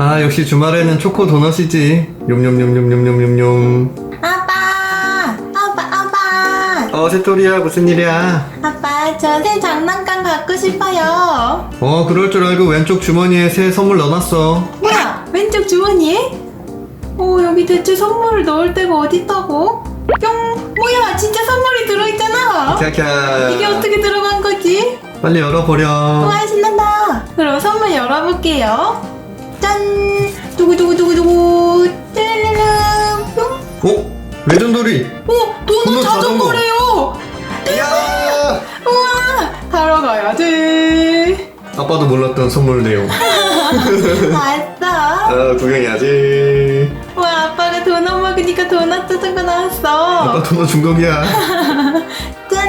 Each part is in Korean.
아 역시 주말에는 초코 도넛이지 욤욤욤욤욤욤욤 아빠! 아빠, 아빠! 어 새토리야 무슨 일이야 아빠, 저 새 장난감 갖고 싶어요. 어 그럴 줄 알고 왼쪽 주머니에 새 선물 넣어놨어 뭐야? 왼쪽 주머니에? 오, 여기 대체 선물을 넣을 데가 어딨다고? 뿅! 뭐야? 진짜 선물이 들어있잖아! 캬캬 이게 어떻게 들어간 거지? 빨리 열어버려 우와, 신난다! 그럼 선물 열어볼게요. 짠! 두구두구두구두구! 짜라라라! 뿅! 어? 레전더리 오! 도넛 도넛 자전거. 자전거래요! 야 우와! 타러 가야지! 아빠도 몰랐던 선물 내용 맛있어! 아 구경해야지 와, 아빠가 도넛 먹으니까 도넛 자전거 나왔어! 아빠 도넛 중독이야 짠!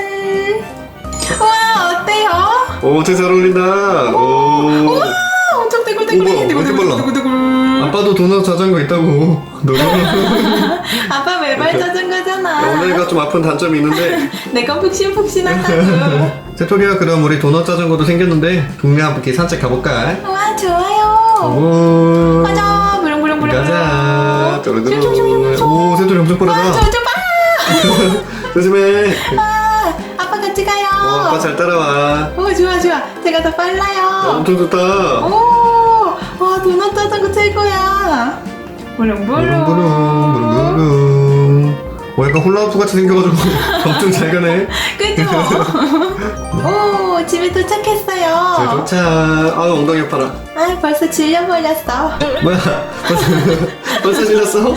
와, 어때요? 오 되게 잘 어울린다 오 우와, 왜 이렇게 빨라? 아빠도 도넛 자전거 있다고 너무 아빠 외발 자전거잖아. 엉덩이가 좀 아픈 단점이 있는데 내가 푹신푹신하다고. 세토리야 그럼 우리 도넛 자전거도 생겼는데 동네 한 바퀴 산책 가볼까? 와, 좋아요. 오 가자, 부릉부릉부릉. 가자. 뚜루뚜루 오 세토리 엄청 와, 빠르다 저저 봐. 조심해 아, 아빠 같이 가요. 어 아빠 잘 따라와 오, 좋아, 좋아. 제가 더 어, 빨라요. 엄청 좋다 오, 와, 도넛 자전거 최고야. 부릉부릉 부릉부릉 어 약간 훌라후프 같이 생겨가지고 엄청 잘 가네 그죠? 오, 집에 잘 도착했어요. 도착 아 엉덩이 아파라 아, 벌써 질려버렸어. 뭐야 벌써 벌써 질렸어?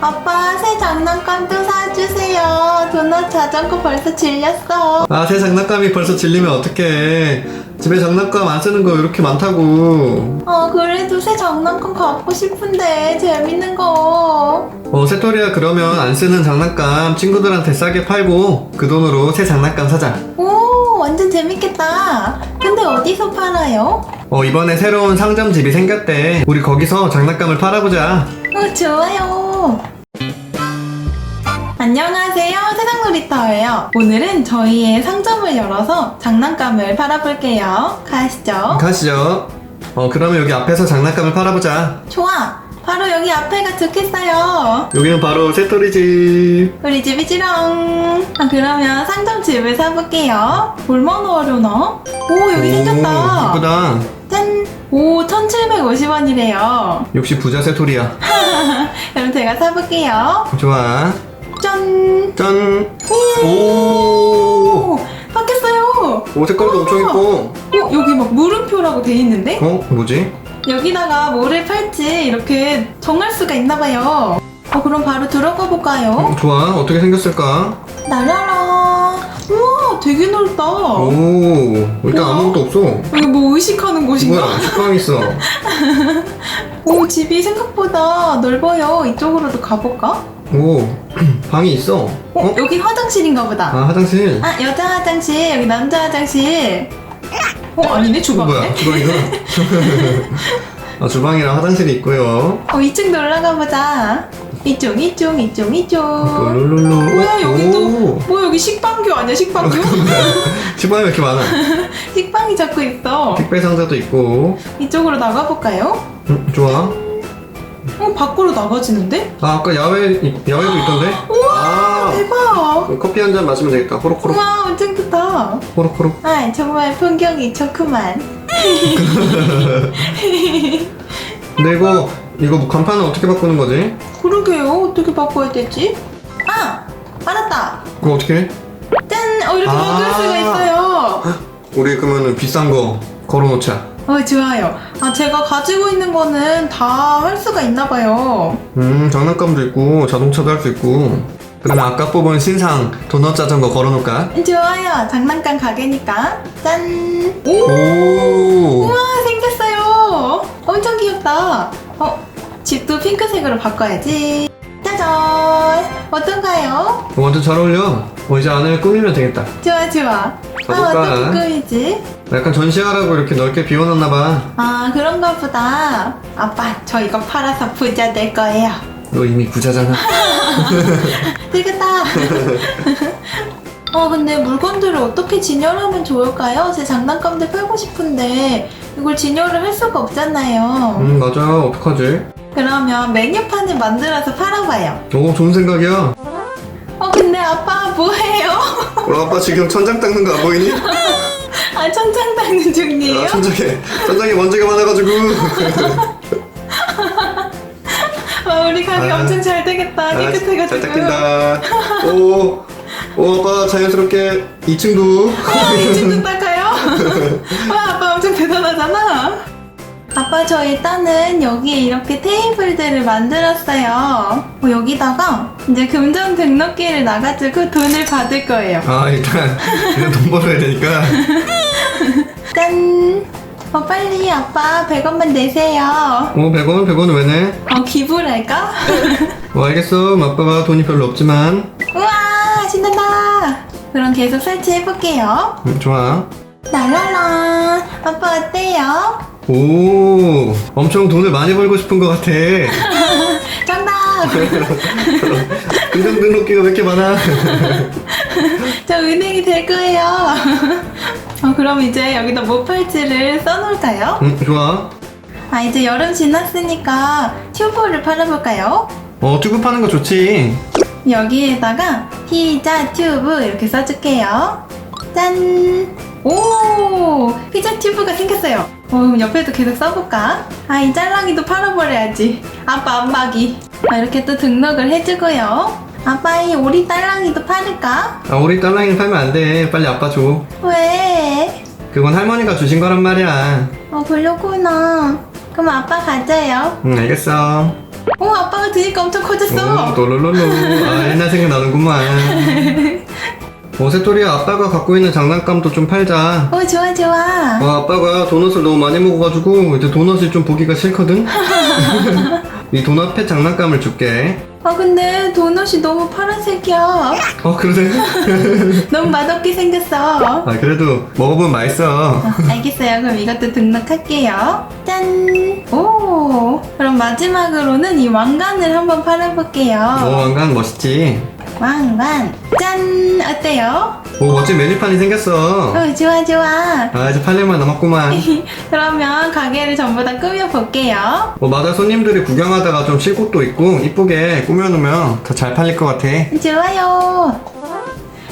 아빠, 새 장난감도 사주세요. 도넛 자전거 벌써 질렸어. 아 새 장난감이 벌써 질리면 어떡해 집에 장난감 안 쓰는 거 이렇게 많다고 어, 그래도 새 장난감 갖고 싶은데, 재밌는 거. 어 새토리야 그러면 안 쓰는 장난감 친구들한테 싸게 팔고 그 돈으로 새 장난감 사자 오, 완전 재밌겠다. 근데 어디서 팔아요? 어 이번에 새로운 상점 집이 생겼대 우리 거기서 장난감을 팔아보자 어, 좋아요. 안녕하세요. 세상 놀이터예요. 오늘은 저희의 상점을 열어서 장난감을 팔아볼게요. 가시죠. 가시죠 어 그러면 여기 앞에서 장난감을 팔아보자 좋아. 바로 여기 앞에가 좋겠어요. 여기는 바로 새토리 집 우리 집이지롱. 아, 그러면 상점 집을 사볼게요. 얼마나 하려나? 오, 여기 생겼다. 이쁘다 짠. 오, 1,750원이래요. 역시 부자 새토리야 그럼 제가 사볼게요. 좋아 짠. 짠 오. 오, 바뀌었어요. 오 색깔도 엄청 예뻐 어, 여기 막 물음표라고 돼 있는데? 어 뭐지? 여기다가 뭐를 팔지 이렇게 정할 수가 있나 봐요. 어, 그럼 바로 들어가 볼까요? 어, 좋아 어떻게 생겼을까? 나라라. 우와, 되게 넓다. 오 일단 우와. 아무것도 없어 여기 뭐 의식하는 곳인가? 뭐야 식빵 있어 오, 집이 생각보다 넓어요. 이쪽으로도 가볼까? 오 방이 있어 어, 어? 여기 화장실인가 보다. 아 화장실 아, 여자 화장실, 여기 남자 화장실. 어, 아니네, 어, 주방이네. 뭐야 주방이구나 아, 주방이랑 화장실이 있고요 어, 2층 올라가 보자. 이쪽, 이쪽, 이쪽, 이쪽. 룰룰루 뭐야, 여기 또. 오. 뭐 여기 식빵교 아니야, 식빵교? 식빵이 왜 이렇게 많아 식빵이 적고 있어. 택배 상자도 있고 이쪽으로 나가볼까요? 음, 좋아 어, 밖으로 나가지는데? 아 아까 야외 야외도 있던데 우와, 아 대박. 커피 한 잔 마시면 되겠다 호로호로 우와, 엄청 좋다. 호로호로 아, 정말 풍경이 좋구만. 근데 이거 이거 뭐 간판은 어떻게 바꾸는 거지? 그러게요. 어떻게 바꿔야 되지? 아, 알았다. 그거 어떻게 해? 짠! 어, 이렇게 아. 바꿀 수가 있어요. 우리 그러면은 비싼 거 걸어놓자 어, 좋아요. 아, 제가 가지고 있는 거는 다 할 수가 있나 봐요. 음 장난감도 있고 자동차도 할 수 있고 그러면 아까 뽑은 신상 도넛 자전거 걸어놓을까? 좋아요. 장난감 가게니까. 짠! 오! 오 우와, 생겼어요. 엄청 귀엽다. 어, 집도 핑크색으로 바꿔야지. 짜잔! 어떤가요? 어, 완전 잘 어울려 어 이제 안을 꾸미면 되겠다 좋아, 좋아. 아, 가볼까? 어떻게 꾸미지? 약간 전시하라고 이렇게 넓게 비워놨나봐 아, 그런가 보다. 아빠, 저 이거 팔아서 부자 될 거예요. 너 이미 부자잖아 되겠다. 어, 근데 물건들을 어떻게 진열하면 좋을까요? 제 장난감들 팔고 싶은데 이걸 진열을 할 수가 없잖아요. 음 맞아 어떡하지? 그러면 메뉴판을 만들어서 팔아봐요. 오 좋은 생각이야 어, 근데 아빠 뭐해요? 어, 아빠 지금 천장 닦는 거 안 보이니? 아, 천장 닦는 중이에요? 아, 천장에 천장에 먼지가 많아가지고 와, 우리 가게 아. 엄청 잘 되겠다. 아, 깨끗해가지고. 잘 닦인다 오, 오 아빠 자연스럽게 2층도 아, 이쯤도 닦아요? 와, 아빠 엄청 대단하잖아. 아빠, 저 일단은 여기에 이렇게 테이블들을 만들었어요. 어, 여기다가 이제 금전 등록기를 나가지고 돈을 받을 거예요. 아 일단 일단 돈 벌어야 되니까 짠! 어, 빨리 아빠 100원만 내세요. 오 100원 100원 왜 내? 어, 기부를 할까? 뭐 알겠어 아빠가 돈이 별로 없지만 우와, 신난다. 그럼 계속 설치해볼게요. 음, 좋아 라라라. 아빠 어때요? 오 엄청 돈을 많이 벌고 싶은 것 같아 정답! 금전 등록기가 왜 이렇게 많아 저 은행이 될 거예요. 어, 그럼 이제 여기다 모팔찌를 써놓을까요? 음 좋아 아, 이제 여름 지났으니까 튜브를 팔아볼까요? 어 튜브 파는 거 좋지 여기에다가 피자 튜브 이렇게 써줄게요. 짠! 오! 피자 튜브가 생겼어요. 어, 그럼 옆에도 계속 써볼까? 아, 이 짤랑이도 팔아버려야지. 아빠 안마기. 아, 이렇게 또 등록을 해주고요. 아빠 이 오리 딸랑이도 팔을까? 아 우리 딸랑이는 팔면 안 돼 빨리 아빠 줘 왜? 그건 할머니가 주신 거란 말이야 어, 그렇구나. 그럼 아빠 가져요. 응 알겠어 오, 아빠가 드니까 엄청 커졌어. 오 또롤롤로 아 옛날 생각나는구만 어 새토리야 아빠가 갖고 있는 장난감도 좀 팔자 오, 좋아, 좋아. 어, 아빠가 도넛을 너무 많이 먹어가지고 이제 도넛이 좀 보기가 싫거든? 이 도넛 펫 장난감을 줄게 아, 근데 도넛이 너무 파란색이야. 어 그러네? 너무 맛없게 생겼어. 아 그래도 먹어보면 맛있어 알겠어요. 그럼 이것도 등록할게요. 짠! 오! 그럼 마지막으로는 이 왕관을 한번 오 팔아볼게요. 왕관 멋있지? 왕관! 짠! 어때요? 오 멋진 메뉴판이 생겼어 어, 좋아, 좋아. 아 이제 팔려만 남았구만 그러면 가게를 전부 다 꾸며볼게요. 어 맞아 손님들이 구경하다가 좀 쉴 곳도 있고 이쁘게 꾸며놓으면 더 잘 팔릴 것 같아 좋아요.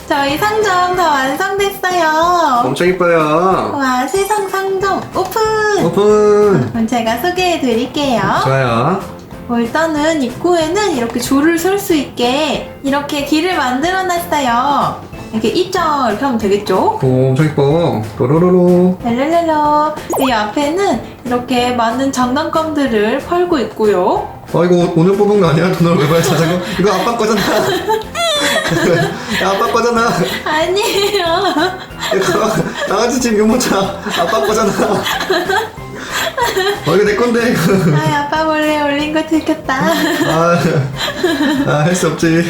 저희 상점 다 완성됐어요. 엄청 이뻐요 와, 세상 상점 오픈! 오픈 그럼 제가 소개해 드릴게요. 좋아요 어, 일단은 입구에는 이렇게 줄을 설 수 있게 이렇게 길을 만들어 놨어요. 이렇게 입장 이렇게 하면 되겠죠? 오 엄청 이뻐 또로로로 랄랄랄라. 이 앞에는 이렇게 많은 장난감들을 팔고 있고요. 아 이거 오늘 뽑은 거 아니야? 돈을 왜 봐야 자전거? 이거 아빠 거잖아 야, 아빠 거잖아 아니에요. 이거 나같이 지금 유모차 아빠 거잖아 어 이거 내 건데. 이거 아, 아빠 몰래 올린 거 들켰다. 아할 수 없지.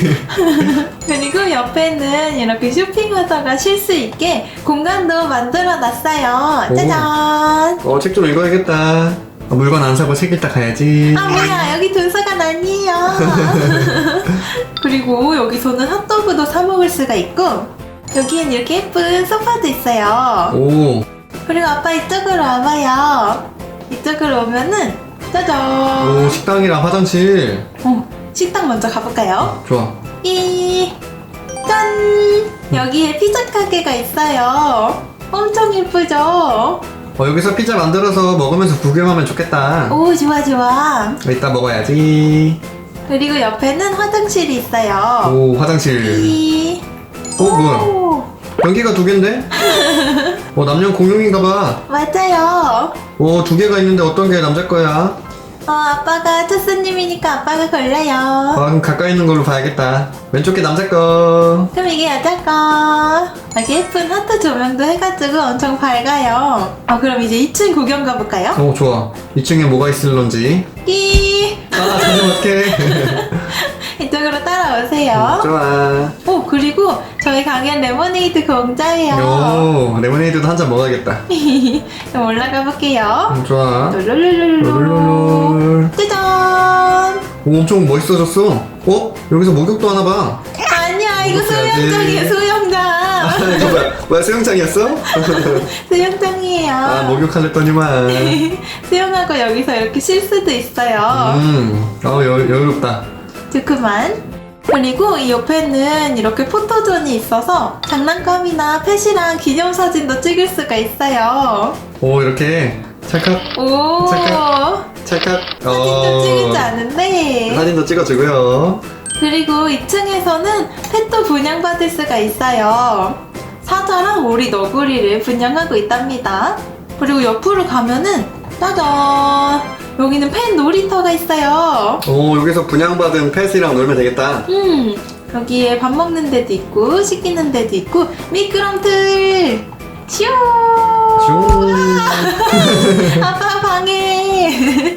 그리고 옆에는 이렇게 쇼핑하다가 쉴 수 있게 공간도 만들어 놨어요. 오. 짜잔. 어 책 좀 읽어야겠다. 아, 물건 안 사고 책 읽다 가야지. 아 뭐야. 여기 도서관 아니에요. 그리고 여기서는 핫도그도 사 먹을 수가 있고 여기엔 이렇게 예쁜 소파도 있어요. 오. 그리고 아빠 이쪽으로 와봐요 이쪽으로 오면은 짜잔. 오 식당이랑 화장실. 어, 식당 먼저 가볼까요? 좋아. 이 짠! 여기에 피자 가게가 있어요. 엄청 예쁘죠? 어 여기서 피자 만들어서 먹으면서 구경하면 좋겠다. 오 좋아 좋아. 이따 먹어야지. 그리고 옆에는 화장실이 있어요. 오 화장실. 이. 어 뭐야? 오, 변기가 두 개인데? 어 남녀 공용인가 봐. 맞아요. 어두 개가 있는데 어떤 게 남자 거야? 어, 아빠가 첫 손님이니까 아빠가 골라요. 아 그럼 가까이 있는 걸로 봐야겠다. 왼쪽 게 남자 거. 그럼 이게 여자 거. 이렇게 예쁜 하트 조명도 해가지고 엄청 밝아요. 어, 그럼 이제 2층 구경 가볼까요? 어 좋아. 2층에 뭐가 있을런지. 끼! 아 잠시만 어떡해. 이쪽으로 따라오세요. 좋아. 오, 그리고 저희 가게는 레모네이드 공짜예요. 요 레모네이드도 한 잔 먹어야겠다. 그럼 올라가 볼게요. 음, 좋아. 룰루루루루. 룰룰룰. 짜잔! 오 엄청 멋있어졌어. 어 여기서 목욕도 하나 봐. 아니야, 이거 이렇게. 수영장이에요, 수영장. 이거 뭐야? 뭐야 수영장이었어? 수영장이에요. 아 목욕하랬더니만. 수영하고 여기서 이렇게 쉴 수도 있어요. 음, 어 여, 여유롭다. 좋구만. 그리고 이 옆에는 이렇게 포토존이 있어서 장난감이나 펫이랑 기념사진도 찍을 수가 있어요. 오 이렇게 찰칵 오! 잠깐. 찰칵. 사진 좀 찍을지 아는데. 사진도 찍어주고요. 그리고 2층에서는 펫도 분양받을 수가 있어요. 사자랑 오리 너구리를 분양하고 있답니다. 그리고 옆으로 가면은 짜잔! 여기는 펫 놀이터가 있어요. 오 여기서 분양받은 펫이랑 놀면 되겠다. 음, 여기에 밥 먹는 데도 있고, 씻기는 데도 있고, 미끄럼틀! 슈! 슝. 아빠 방해!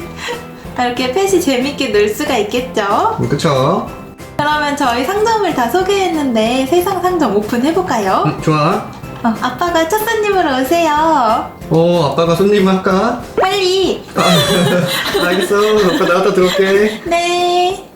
이렇게 펫이 재밌게 놀 수가 있겠죠? 음, 그쵸? 그러면 저희 상점을 다 소개했는데 세상 상점 오픈해볼까요? 음, 좋아. 어, 아빠가 첫 손님으로 오세요. 오 아빠가 손님 할까? 빨리! 알겠어. 아빠 나갔다 들어올게. 네.